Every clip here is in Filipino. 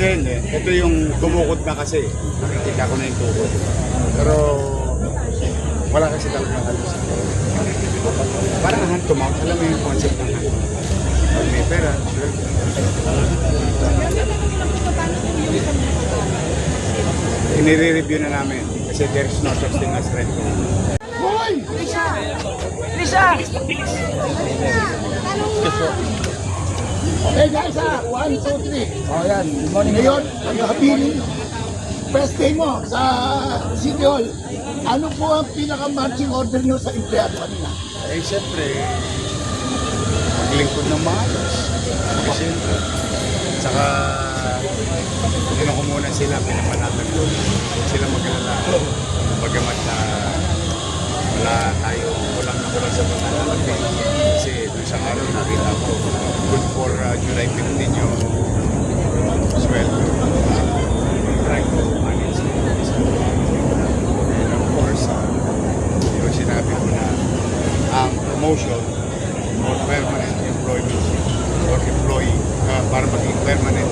Hindi, hindi. Ito yung kumukot na kasi. Nakikita ko na yung tukod. Pero wala kasi talaga halos. Parang hand to mouth. Alam mo yung concept ng hand to mouth. Pag may pera, sure. Inire-review na namin kasi there's no such thing as rent to own. Okay guys ha, 1, 2, 3. Oh, yan. Good morning. Ngayon, ang habilin, first day mo sa City Hall. Ano po ang pinaka-marching order nyo sa empleyado kanina? Eh, siyempre, maglingkod ng maayos. Kasi, saka, tinanong ko muna sila, pinapanatag ko. Sila mag-alala. Bagamat na wala tayo, kulang na kulang sa pananalapi. Kasi doon sa araw, nakita ko, uh, July 15 yung sweldo. And of course, uh, yung sinabi ko na ang promotion or permanent employment or employee uh, para maging permanent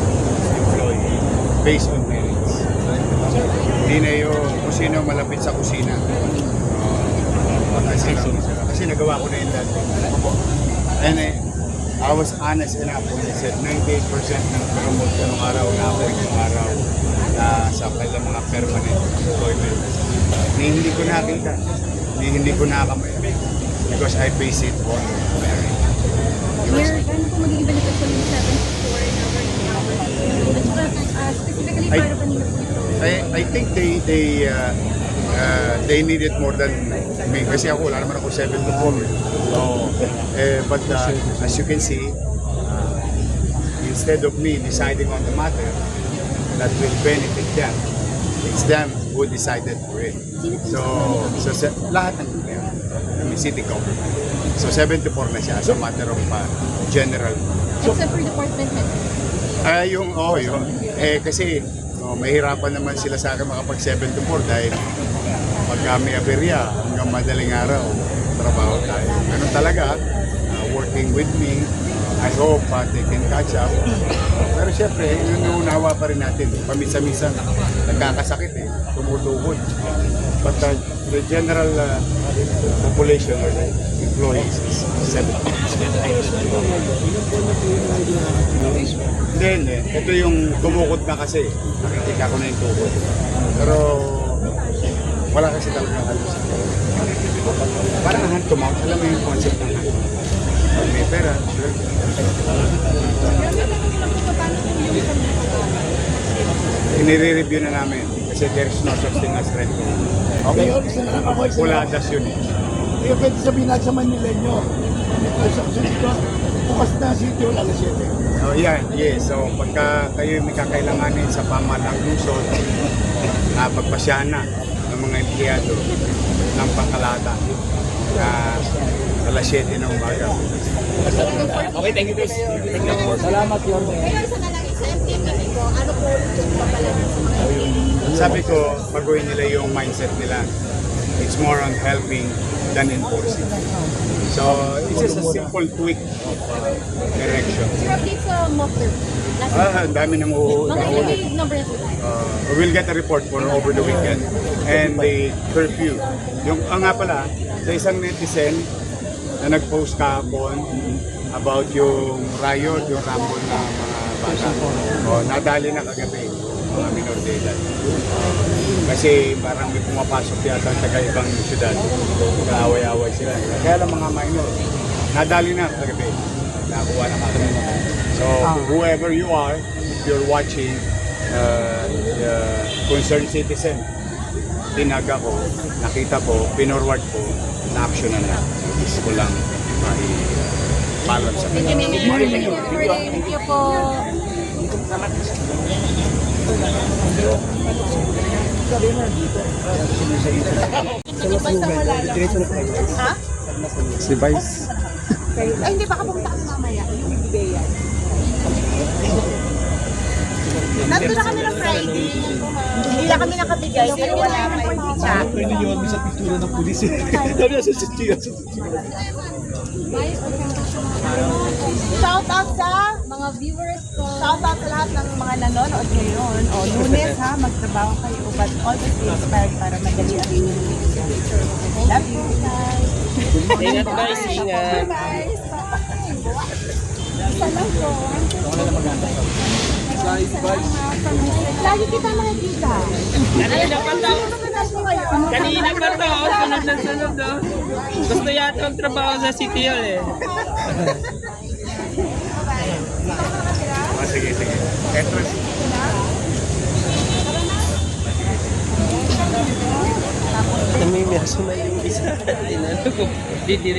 employee based on merits. Hindi na yung kung sino malapit sa kusina. Uh, kasi, kasi nagawa ko na yun dati. And eh, I was honest enough when I said 98% ng promote ko nung araw na ako yung araw na sa kailang mga permanent employment. Ni hindi ko nakita. Ni hindi ko nakamay. Because I base it on merit. Mayor, ano po magiging beneficial yung 7 na working hours? At saka, ah, specifically para kanina po ito. I, I think they they uh, uh, they need it more than me kasi ako wala naman ako 7 to 4 eh. so eh, but uh, as you can see uh, instead of me deciding on the matter that will benefit them it's them who decided for it so so sa, lahat ng gobyerno I mean, city government so 7 to 4 na siya as a matter of uh, general Except for department head. Ah, yung, oh, yun. Eh, kasi, oh, mahirapan naman sila sa akin makapag 7 to 4 dahil pagka may aberya, hanggang madaling araw, trabaho tayo. Ganun talaga, ah, working with me, I hope uh, they can catch up. Pero syempre, yun unawa pa rin natin. Pamisa-misa, nagkakasakit eh, tumutukod. But uh, the general uh, population or the employees is 7 Hindi, hindi. Ito yung kumukot na kasi. Nakikita ko na yung tukod. Pero wala kasi talaga halos. Parang hand to mouth. Alam mo yung concept ng hand to mouth. Pag may pera, sure. Inire-review na namin kasi there's no such thing as rent. Okay? Ngayon, isa na lang ako, isa Wala das yun eh. Kaya pwede sabihin natin sa Manila nyo. Ito sa City bukas na City Hall alas 7. Oh, yan, yes. So, pagka kayo may kakailanganin sa pamalang lungsod, na pagpasyahan na ng mga empleyado ng pangkalata na alas 7 ng umaga. Okay, thank you, guys. Thank you. Salamat, Your ano po yung papalala sa mga MTV? Sabi ko, baguhin nila yung mindset nila. It's more on helping than enforcing. So, it's just a simple tweak of uh, direction. Sir, update sa muffler. Ah, ang dami nang Mga number na sila. uh, we'll get a report for over the weekend. And the curfew. Yung, ah nga pala, sa isang netizen na nag-post kahapon about yung riot, yung rumble na mga bata. O, nadali na kagabi, mga minor de edad. Kasi parang may pumapasok yata sa ibang syudad. Nag-away-away sila. Kaya lang mga minor, nadali na kagabi. Nakuha na kagabi. So, whoever you are, if you're watching, uh, uh, concerned citizen, tinaga ko, nakita ko, pinorward ko, na-action na na. Gusto ko lang may palam sa kanila. Thank you, Mayor. Thank you po. Ha? Si Vice. Ay, hindi, baka pumunta kami mamaya. Yung Bigay Nandun na kami ng Friday. Hindi na kami nakabigay. Pero wala naman po yung chat. Pwede nyo kami sa picture ng pulis. Sabi na sa sityo. Shout out sa mga viewers ko. Shout out sa lahat ng mga nanonood ngayon. trabaho kayo, but always be inspired para madali ang inyong Love you guys! Ingat guys, ingat. Guys, Isa lang po. Lagi kita makikita. Kanina pa to. Kanina pa to. Sunod na sunod oh. Gusto yata ang trabaho sa City Hall eh. Entrance. Namimirso na yung isa. Tinanong ko, didiri